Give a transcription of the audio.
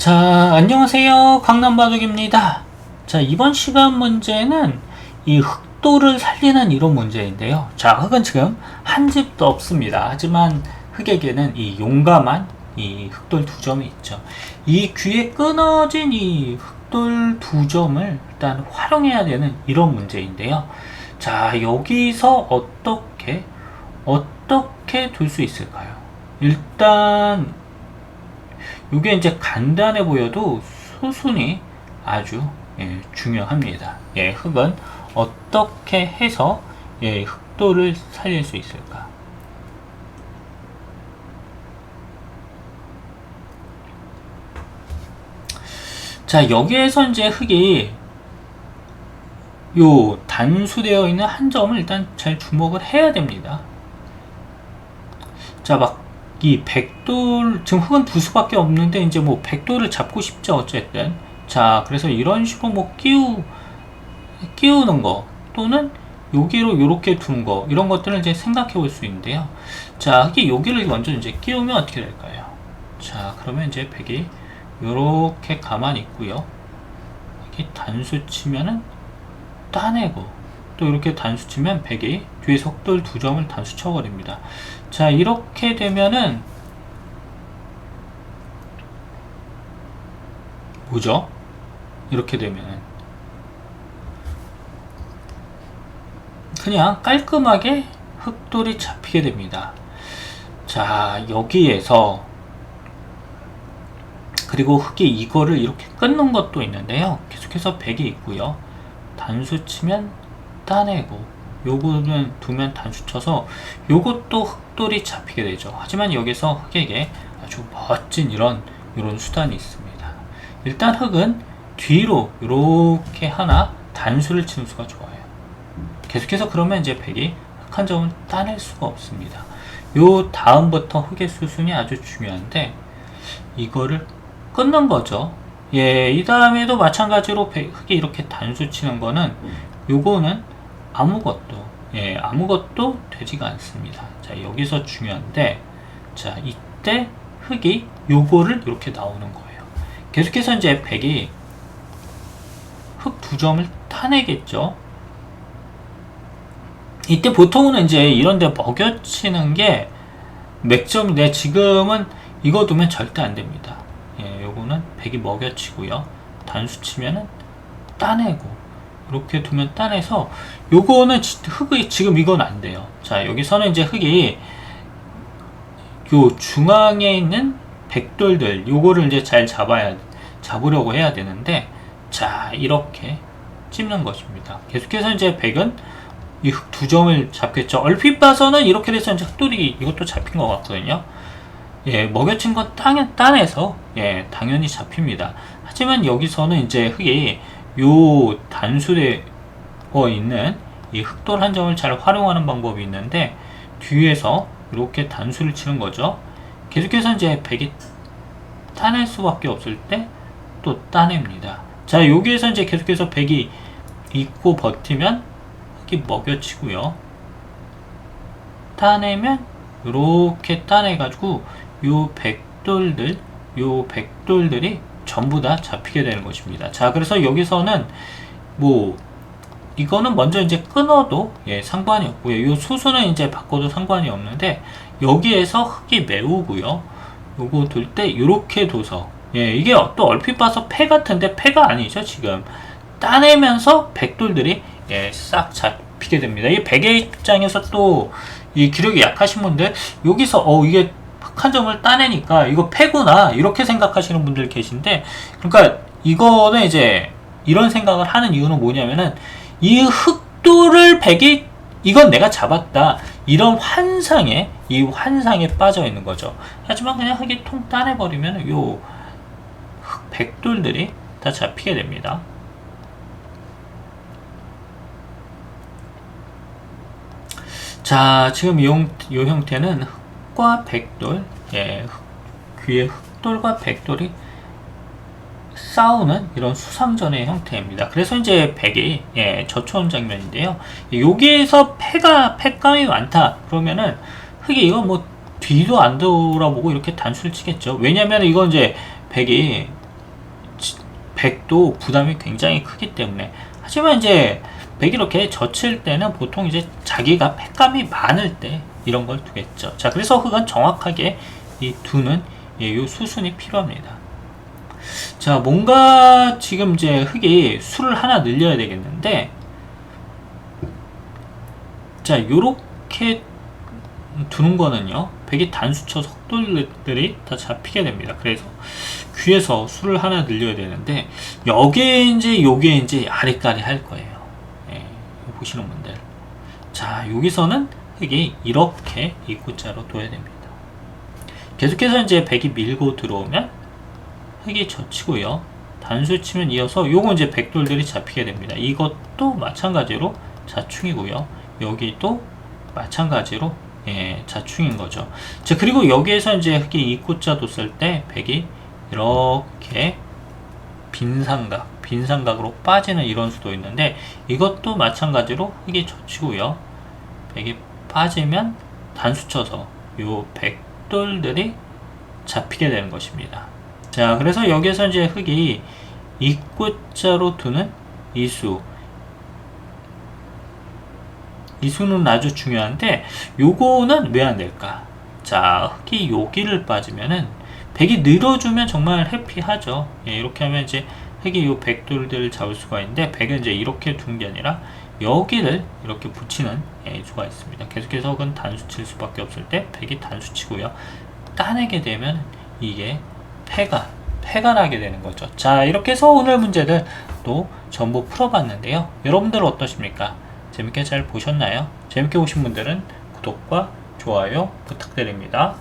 자, 안녕하세요. 강남바둑입니다. 자, 이번 시간 문제는 이 흑도를 살리는 이론 문제인데요. 자, 흑은 지금 한 집도 없습니다. 하지만 흑에게는 이 용감한 이 흑돌 두 점이 있죠. 이 귀에 끊어진 이 흑돌 두 점을 일단 활용해야 되는 이런 문제인데요. 자, 여기서 어떻게, 어떻게 둘 수 있을까요? 일단, 이게 이제 간단해 보여도 수순이 아주 예, 중요합니다. 예, 흑은 어떻게 해서 예, 흑도를 살릴 수 있을까? 자, 여기에서 이제 흑이 요 단수되어 있는 한 점을 일단 잘 주목을 해야 됩니다. 자, 막 이 백돌 지금 흑은 두 수밖에 없는데 이제 뭐 백돌을 잡고 싶죠, 어쨌든. 자, 그래서 이런 식으로 뭐 끼우 끼우는 거 또는 여기로 요렇게 두는 거 이런 것들을 이제 생각해 볼 수 있는데요. 자, 흑이 여기를 먼저 이제 끼우면 어떻게 될까요? 자, 그러면 이제 백이 요렇게 가만히 있고요. 이렇게 단수 치면은 따내고 또 이렇게 단수 치면 100이 뒤에 속돌 두 점을 단수 쳐버립니다. 자 이렇게 되면은 뭐죠? 이렇게 되면은 그냥 깔끔하게 흑돌이 잡히게 됩니다. 자 여기에서 그리고 흑이 이거를 이렇게 끊는 것도 있는데요. 계속해서 100이 있고요. 단수 치면 따내고 요거는 두면 단수 쳐서 요것도 흑돌이 잡히게 되죠. 하지만 여기서 흑에게 아주 멋진 이런 이런 수단이 있습니다. 일단 흑은 뒤로 이렇게 하나 단수를 치는 수가 좋아요. 계속해서 그러면 이제 백이 흑한 점을 따낼 수가 없습니다. 요 다음부터 흑의 수순이 아주 중요한데 이거를 끊는 거죠. 예, 이 다음에도 마찬가지로 흑이 이렇게 단수 치는 거는 요거는 아무것도 예 아무것도 되지가 않습니다. 자 여기서 중요한데 자 이때 흑이 요거를 이렇게 나오는 거예요. 계속해서 이제 백이 흑두 점을 타내겠죠? 이때 보통은 이제 이런 데 먹여치는 게 맥점인데 지금은 이거 두면 절대 안 됩니다. 예 요거는 백이 먹여치고요. 단수 치면은 따내고 이렇게 두면 따내서 요거는 흙이 지금 이건 안 돼요. 자 여기서는 이제 흙이 요 중앙에 있는 백돌들 요거를 이제 잘 잡아야 잡으려고 해야 되는데 자 이렇게 찝는 것입니다. 계속해서 이제 백은 이 흙 두 점을 잡겠죠. 얼핏 봐서는 이렇게 돼서 이제 흑돌이 이것도 잡힌 것 같거든요. 예, 먹여친 건 땅에 따내서 예, 당연히 잡힙니다. 하지만 여기서는 이제 흙이 요 단수되어 있는 이 흑돌 한 점을 잘 활용하는 방법이 있는데 뒤에서 이렇게 단수를 치는 거죠. 계속해서 이제 백이 따낼 수밖에 없을 때 또 따냅니다. 자, 여기에서 이제 계속해서 백이 있고 버티면 흑이 먹여치고요. 따내면 이렇게 따내가지고 요 백돌들, 요 백돌들이 전부 다 잡히게 되는 것입니다. 자, 그래서 여기서는 뭐 이거는 먼저 이제 끊어도 예, 상관이 없고요. 이 수순은 이제 바꿔도 상관이 없는데 여기에서 흙이 메우고요. 요거 둘 때 이렇게 둬서 예, 이게 또 얼핏 봐서 패 같은데 패가 아니죠, 지금. 따내면서 백돌들이 예, 싹 잡히게 됩니다. 이 백의 입장에서 또 이 기력이 약하신 분들 여기서 어 이게 한 점을 따내니까 이거 패구나 이렇게 생각하시는 분들 계신데 그러니까 이거는 이제 이런 생각을 하는 이유는 뭐냐면은 이 흑도를 백이 이건 내가 잡았다. 이런 환상에 이 환상에 빠져 있는 거죠. 하지만 그냥 흑이 통 따내버리면 요 백돌들이 다 잡히게 됩니다. 자 지금 이, 이 형태는 흑과 백돌, 예, 귀의 흑돌과 백돌이 싸우는 이런 수상전의 형태입니다. 그래서 이제 백이 예, 저초원 장면인데요. 여기에서 패가 패감이 많다 그러면은 흑이 이거 뭐 뒤도 안 돌아보고 이렇게 단수를 치겠죠. 왜냐면 이건 이제 백이 100도 부담이 굉장히 크기 때문에 하지만 이제 100 이렇게 젖힐 때는 보통 이제 자기가 팩감이 많을 때 이런 걸 두겠죠. 자, 그래서 흙은 정확하게 이 두는 예, 요 수순이 필요합니다. 자, 뭔가 지금 이제 흙이 수를 하나 늘려야 되겠는데, 자, 요렇게 두는 거는요, 백이 단수쳐 석돌들이 다 잡히게 됩니다. 그래서 귀에서 수를 하나 늘려야 되는데, 여기에 이제 요게 이제 아리까리 할 거예요. 예, 보시는 분들. 자, 여기서는 흙이 이렇게 입구자로 둬야 됩니다. 계속해서 이제 백이 밀고 들어오면 흙이 젖히고요. 단수 치면 이어서 요거 이제 백돌들이 잡히게 됩니다. 이것도 마찬가지로 자충이고요. 여기도 마찬가지로 예, 자충인 거죠. 자, 그리고 여기에서 이제 흙이 입구자 뒀을 때 백이 이렇게 빈 삼각, 빈 삼각으로 빠지는 이런 수도 있는데 이것도 마찬가지로 흙이 젖히고요. 백이 빠지면 단수 쳐서 요 백돌들이 잡히게 되는 것입니다. 자, 그래서 여기에서 이제 흙이 입구자로 두는 이수. 이수는 아주 중요한데, 요거는 왜 안 될까? 자, 흙이 여기를 빠지면은, 백이 늘어주면 정말 해피하죠. 예, 이렇게 하면 이제 흙이 요 백돌들을 잡을 수가 있는데, 백은 이제 이렇게 둔 게 아니라, 여기를 이렇게 붙이는 예, 수가 있습니다. 계속해서 흙은 단수 칠 수밖에 없을 때, 백이 단수 치고요. 따내게 되면, 이게 폐가 폐가 나게 되는 거죠. 자 이렇게 해서 오늘 문제들 또 전부 풀어봤는데요. 여러분들 어떠십니까? 재밌게 잘 보셨나요? 재밌게 보신 분들은 구독과 좋아요 부탁드립니다.